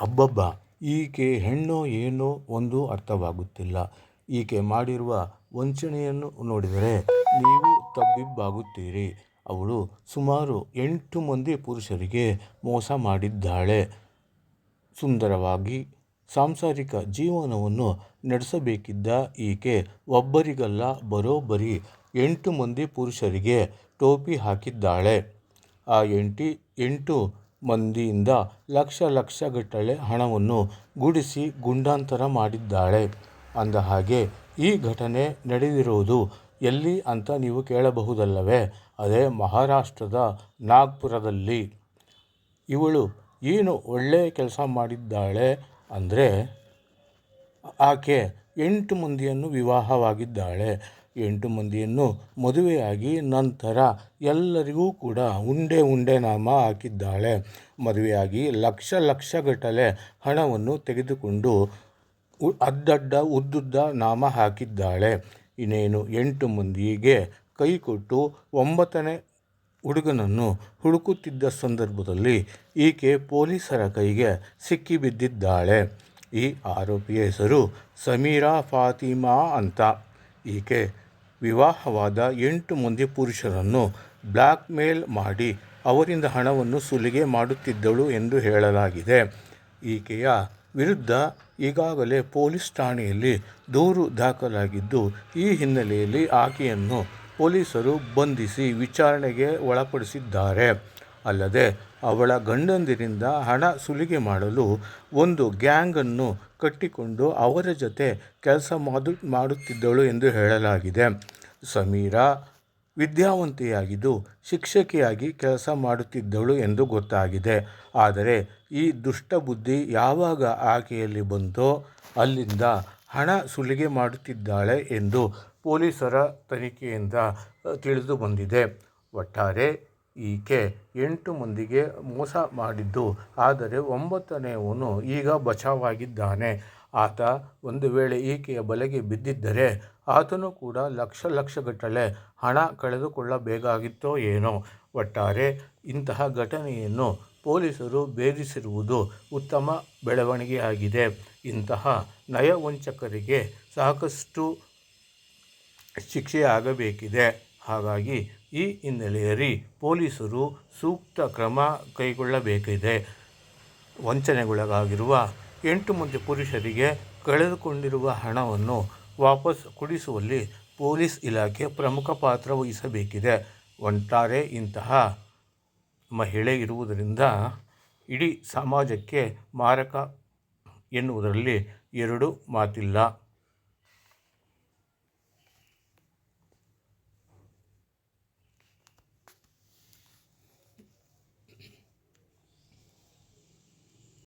ಅಬ್ಬಬ್ಬ ಈಕೆ ಹೆಣ್ಣೋ ಏನೋ ಒಂದು ಅರ್ಥವಾಗುತ್ತಿಲ್ಲ. ಈಕೆ ಮಾಡಿರುವ ವಂಚನೆಯನ್ನು ನೋಡಿದರೆ ನೀವು ತಬ್ಬಿಬ್ಬಾಗುತ್ತೀರಿ. ಅವಳು ಸುಮಾರು ಎಂಟು ಮಂದಿ ಪುರುಷರಿಗೆ ಮೋಸ ಮಾಡಿದ್ದಾಳೆ. ಸುಂದರವಾಗಿ ಸಾಂಸಾರಿಕ ಜೀವನವನ್ನು ನಡೆಸಬೇಕಿದ್ದ ಈಕೆ ಒಬ್ಬರಿಗಲ್ಲ, ಬರೋಬ್ಬರಿ ಎಂಟು ಮಂದಿ ಪುರುಷರಿಗೆ ಟೋಪಿ ಹಾಕಿದ್ದಾಳೆ. ಆ ಎಂಟಿ, ಎಂಟು ಮಂದಿಯಿಂದ ಲಕ್ಷ ಲಕ್ಷಗಟ್ಟಲೆ ಹಣವನ್ನು ಗುಡಿಸಿ ಗುಂಡಾಂತರ ಮಾಡಿದ್ದಾಳೆ. ಅಂದಹಾಗೆ ಈ ಘಟನೆ ನಡೆದಿರುವುದು ಎಲ್ಲಿ ಅಂತ ನೀವು ಕೇಳಬಹುದಲ್ಲವೇ? ಅದೇ ಮಹಾರಾಷ್ಟ್ರದ ನಾಗ್ಪುರದಲ್ಲಿ. ಇವಳು ಏನು ಒಳ್ಳೆಯ ಕೆಲಸ ಮಾಡಿದ್ದಾಳೆ ಅಂದರೆ, ಆಕೆ ಎಂಟು ಮಂದಿಯನ್ನು ವಿವಾಹವಾಗಿದ್ದಾಳೆ. ಎಂಟು ಮಂದಿಯನ್ನು ಮದುವೆಯಾಗಿ ನಂತರ ಎಲ್ಲರಿಗೂ ಕೂಡ ಉಂಡೆ ಉಂಡೆ ನಾಮ ಹಾಕಿದ್ದಾಳೆ. ಮದುವೆಯಾಗಿ ಲಕ್ಷ ಲಕ್ಷಗಟ್ಟಲೆ ಹಣವನ್ನು ತೆಗೆದುಕೊಂಡು ಅದ್ದಡ್ಡ ಉದ್ದುದ್ದ ನಾಮ ಹಾಕಿದ್ದಾಳೆ. ಇನ್ನೇನು ಎಂಟು ಮಂದಿಗೆ ಕೈ ಕೊಟ್ಟು ಒಂಬತ್ತನೇ ಹುಡುಗನನ್ನು ಹುಡುಕುತ್ತಿದ್ದ ಸಂದರ್ಭದಲ್ಲಿ ಈಕೆ ಪೊಲೀಸರ ಕೈಗೆ ಸಿಕ್ಕಿಬಿದ್ದಿದ್ದಾಳೆ. ಈ ಆರೋಪಿಯ ಹೆಸರು ಸಮೀರಾ ಫಾತಿಮಾ ಅಂತ. ಈಕೆ ವಿವಾಹವಾದ ಎಂಟು ಮಂದಿ ಪುರುಷರನ್ನು ಬ್ಲ್ಯಾಕ್ ಮೇಲ್ ಮಾಡಿ ಅವರಿಂದ ಹಣವನ್ನು ಸುಲಿಗೆ ಮಾಡುತ್ತಿದ್ದಳು ಎಂದು ಹೇಳಲಾಗಿದೆ. ಈಕೆಯ ವಿರುದ್ಧ ಈಗಾಗಲೇ ಪೊಲೀಸ್ ಠಾಣೆಯಲ್ಲಿ ದೂರು ದಾಖಲಾಗಿದ್ದು, ಈ ಹಿನ್ನೆಲೆಯಲ್ಲಿ ಆಕೆಯನ್ನು ಪೊಲೀಸರು ಬಂಧಿಸಿ ವಿಚಾರಣೆಗೆ ಒಳಪಡಿಸಿದ್ದಾರೆ. ಅಲ್ಲದೆ ಅವಳ ಗಂಡಂದಿರಿಂದ ಹಣ ಸುಲಿಗೆ ಮಾಡಲು ಒಂದು ಗ್ಯಾಂಗನ್ನು ಕಟ್ಟಿಕೊಂಡು ಅವರ ಜೊತೆ ಕೆಲಸ ಮಾದು, ಮಾಡುತ್ತಿದ್ದಳು ಎಂದು ಹೇಳಲಾಗಿದೆ. ಸಮೀರಾ ವಿದ್ಯಾವಂತೆಯಾಗಿದ್ದು ಶಿಕ್ಷಕಿಯಾಗಿ ಕೆಲಸ ಮಾಡುತ್ತಿದ್ದಳು ಎಂದು ಗೊತ್ತಾಗಿದೆ. ಆದರೆ ಈ ದುಷ್ಟಬುದ್ಧಿ ಯಾವಾಗ ಆಕೆಯಲ್ಲಿ ಬಂತೋ ಅಲ್ಲಿಂದ ಹಣ ಸುಲಿಗೆ ಮಾಡುತ್ತಿದ್ದಾಳೆ ಎಂದು ಪೊಲೀಸರ ತನಿಖೆಯಿಂದ ತಿಳಿದು ಬಂದಿದೆ. ಒಟ್ಟಾರೆ ಈಕೆ ಎಂಟು ಮಂದಿಗೆ ಮೋಸ ಮಾಡಿದ್ದು. ಆದರೆ ಒಂಬತ್ತನೆಯವನು ಈಗ ಬಚಾವಾಗಿದ್ದಾನೆ. ಆತ ಒಂದು ವೇಳೆ ಈಕೆಯ ಬಲೆಗೆ ಬಿದ್ದಿದ್ದರೆ ಆತನು ಕೂಡ ಲಕ್ಷ ಲಕ್ಷಗಟ್ಟಲೆ ಹಣ ಕಳೆದುಕೊಳ್ಳಬೇಕಾಗಿತ್ತೋ ಏನೋ. ಒಟ್ಟಾರೆ ಇಂತಹ ಘಟನೆಯನ್ನು ಪೊಲೀಸರು ಭೇದಿಸಿರುವುದು ಉತ್ತಮ ಬೆಳವಣಿಗೆಯಾಗಿದೆ. ಇಂತಹ ನಯವಂಚಕರಿಗೆ ಸಾಕಷ್ಟು ಶಿಕ್ಷೆಯಾಗಬೇಕಿದೆ. ಹಾಗಾಗಿ ಈ ಹಿನ್ನೆಲೆಯಲ್ಲಿ ಪೊಲೀಸರು ಸೂಕ್ತ ಕ್ರಮ ಕೈಗೊಳ್ಳಬೇಕಿದೆ. ವಂಚನೆಗೊಳಗಾಗಿರುವ ಎಂಟು ಮಂದಿ ಪುರುಷರಿಗೆ ಕಳೆದುಕೊಂಡಿರುವ ಹಣವನ್ನು ವಾಪಸ್ ಕೊಡಿಸುವಲ್ಲಿ ಪೊಲೀಸ್ ಇಲಾಖೆ ಪ್ರಮುಖ ಪಾತ್ರ ವಹಿಸಬೇಕಿದೆ. ಒಂಟಾರೆ ಇಂತಹ ಮಹಿಳೆ ಇರುವುದರಿಂದ ಇಡೀ ಸಮಾಜಕ್ಕೆ ಮಾರಕ ಎನ್ನುವುದರಲ್ಲಿ ಎರಡು ಮಾತಿಲ್ಲ.